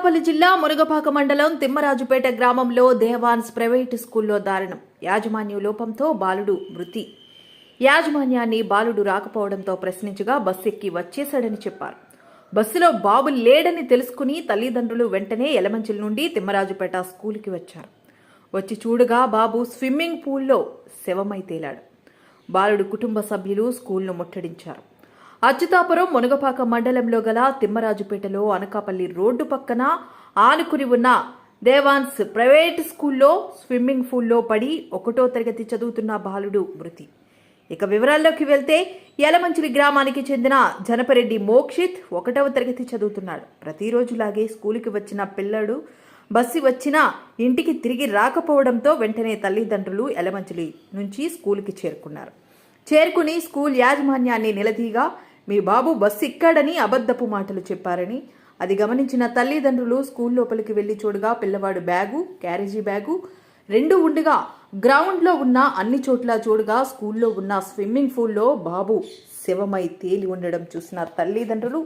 అనకాపల్లి జిల్లా మునగపాక మండలం తిమ్మరాజుపేట గ్రామంలో దేవాన్స్ ప్రైవేటు స్కూల్లో దారుణం. యాజమాన్య లోపంతో బాలుడు మృతి. యాజమాన్యాన్ని బాలుడు రాకపోవడంతో ప్రశ్నించగా బస్సు ఎక్కి వచ్చేశాడని చెప్పారు. బస్సులో బాబు లేడని తెలుసుకుని తల్లిదండ్రులు వెంటనే ఎలమంచిల నుండి తిమ్మరాజుపేట స్కూల్కి వచ్చారు. వచ్చి చూడగా బాబు స్విమ్మింగ్ పూల్లో శవమై తేలాడు. బాలుడు కుటుంబ సభ్యులు స్కూల్ను ముట్టడించారు. అచ్యుతాపురం మునగపాక మండలంలో గల తిమ్మరాజుపేటలో అనకాపల్లి రోడ్డు పక్కన ఆనుకుని ఉన్న దేవాన్స్ ప్రైవేట్ స్కూల్లో స్విమ్మింగ్ పూల్లో పడి ఒకటో తరగతి చదువుతున్న బాలుడు మృతి. ఇక వివరాల్లోకి వెళ్తే యలమంచిలి గ్రామానికి చెందిన జనపరెడ్డి మోక్షిత్ ఒకటవ తరగతి చదువుతున్నాడు. ప్రతిరోజులాగే స్కూలుకి వచ్చిన పిల్లడు బస్సు వచ్చినా ఇంటికి తిరిగి రాకపోవడంతో వెంటనే తల్లిదండ్రులు ఎలమంచిలి నుంచి స్కూల్కి చేరుకున్నారు. చేరుకుని స్కూల్ యాజమాన్యాన్ని నిలదీగా మీ బాబు బస్సు ఎక్కాడని అబద్ధపు మాటలు చెప్పారని. అది గమనించిన తల్లిదండ్రులు స్కూల్ లోపలికి వెళ్ళి చూడగా పిల్లవాడు బ్యాగు క్యారేజీ బ్యాగు రెండు ఉండగా. గ్రౌండ్లో ఉన్న అన్ని చోట్ల చూడగా స్కూల్లో ఉన్న స్విమ్మింగ్ పూల్లో బాబు శివమై తేలి ఉండడం చూసిన తల్లిదండ్రులు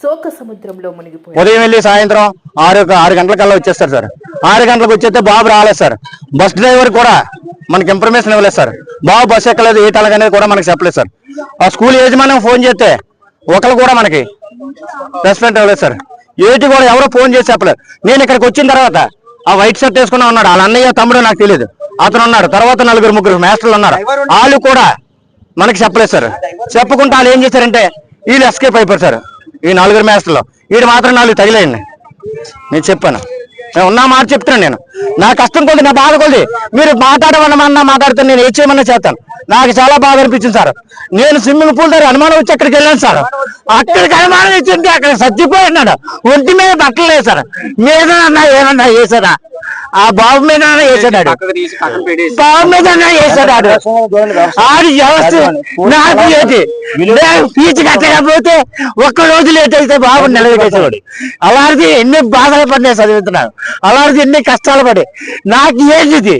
శోక సముద్రంలో మునిగిపోయారు. ఉదయం వెళ్ళి సాయంత్రం ఆరు ఆరు గంటలకల్లా వచ్చేస్తారు సార్. ఆరు గంటలకు వచ్చేస్తే బాబు రాలేదు సార్. బస్ డ్రైవర్ కూడా మనకి ఇన్ఫర్మేషన్ ఇవ్వలేదు సార్. బాబు బస్ ఎక్కలేదు ఏ తలగ కూడా మనకి చెప్పలేదు సార్. ఆ స్కూల్ యజమాని ఫోన్ చేస్తే ఒకరు కూడా మనకి. రెస్పాండ్ అవ్వలేదు సార్. ఏటి కూడా ఎవరో ఫోన్ చేసి చెప్పలేదు. నేను ఇక్కడికి వచ్చిన తర్వాత ఆ వైట్ షర్ట్ వేసుకున్నా ఉన్నాడు. వాళ్ళ అన్నయ్య తమ్ముడు నాకు తెలియదు అతను ఉన్నాడు. తర్వాత నలుగురు ముగ్గురు మాస్టర్లు ఉన్నారు. వాళ్ళు కూడా మనకి చెప్పలేదు సార్. చెప్పకుండా వాళ్ళు ఏం చేశారంటే వీళ్ళు ఎస్కేప్ అయిపోయారు సార్. ఈ నలుగురు మేస్టర్లో. వీడు మాత్రం నాలుగు తగిలేయండి. నేను చెప్పాను. నేను ఉన్న మాట చెప్తున్నాను నేను. నా కష్టం కొద్ది నా బాధ కొద్ది. మీరు మాట్లాడమన్నా మాట్లాడితే నేను ఏ చేయమన్నా చేస్తాను. నాకు చాలా బాధ అనిపించింది సార్. నేను స్విమ్మింగ్ పూల్ దగ్గర అనుమానం వచ్చి అక్కడికి వెళ్ళాను సార్. అక్కడికి అనుమానం ఇచ్చింది అక్కడ సచ్చిపోయినాడు ఒంటి మీద బట్టలు సార్. మీద ఏమన్నా వేసారా ఆ బాబు మీద వేసాడు బాబు మీద వేసాడు ఆడు. వ్యవస్థ నాకు ఏంటి ఫీజు కట్టకపోతే ఒక్క రోజు లేట్ అయితే బాబు నిలబెట్టేసేవాడు. అలాంటిది ఎన్ని బాధలు పడి నేను చదువుతున్నాను అలాంటిది ఎన్ని కష్టాలు పడి నాకు ఏంటి ఇది?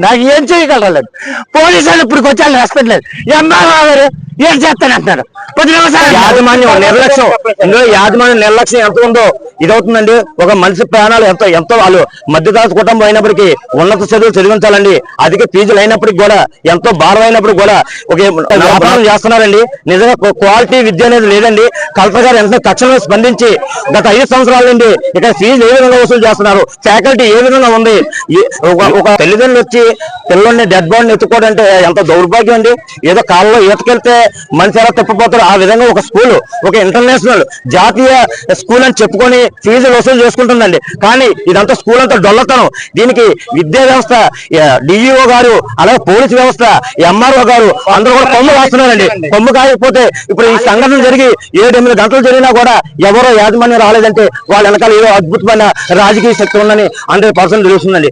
నాకు ఏం చేయగలలేదు పోలీసులు ఇప్పుడు వచ్చాను హాస్పిటల్ ఎంఆర్ఓ గారు ఏం చేస్తానంటున్నారు యాజమాన్యం నిర్లక్ష్యం. ఇందులో యాజమాన్యం నిర్లక్ష్యం ఎంత ఉందో ఇదవుతుందండి. ఒక మనిషి ప్రాణాలు ఎంతో ఎంతో వాళ్ళు మధ్యతరగతి కుటుంబం అయినప్పటికీ ఉన్నత చదువులు చదివించాలండి. అధిక ఫీజులు అయినప్పటికీ కూడా ఎంతో భారం అయినప్పటికీ కూడా ఒక వ్యాపారం చేస్తున్నారండి. నిజంగా క్వ- క్వాలిటీ విద్య అనేది లేదండి. కలెక్టర్ గారు వెంటనే తక్షణమే స్పందించి గత ఐదు సంవత్సరాల నుండి ఇక్కడ ఫీజు ఏ విధంగా వసూలు చేస్తున్నారు? ఫ్యాకల్టీ ఏ విధంగా ఉంది? ఒక- తల్లిదండ్రులు వచ్చి పిల్లల్ని డెడ్ బాడీని ఎత్తుకోవడం అంటే ఎంత దౌర్భాగ్యం అండి. ఏదో కాలంలో ఈతకెళ్తే మనిషి ఎలా తప్పిపోతారు ఆ విధంగా ఒక స్కూల్ ఒక ఇంటర్నేషనల్ జాతీయ స్కూల్ అని చెప్పుకొని ఫీజులు వసూలు చేసుకుంటుందండి. కానీ ఇదంతా స్కూల్ అంతా డొల్లతనం. దీనికి విద్యా వ్యవస్థ డిఈఓ గారు అలాగే పోలీస్ వ్యవస్థ ఎంఆర్ఓ గారు అందరూ కూడా కొమ్ము కాస్తున్నారండి. కొమ్ము కాయకపోతే ఇప్పుడు ఈ సంఘటన జరిగి ఏడు ఎనిమిది గంటలు జరిగినా కూడా ఎవరో యాజమాన్యం రాలేదంటే వాళ్ళ వెనకాల ఏదో అద్భుతమైన రాజకీయ శక్తి ఉందని హండ్రెడ్ పర్సెంట్ తెలుస్తుందండి.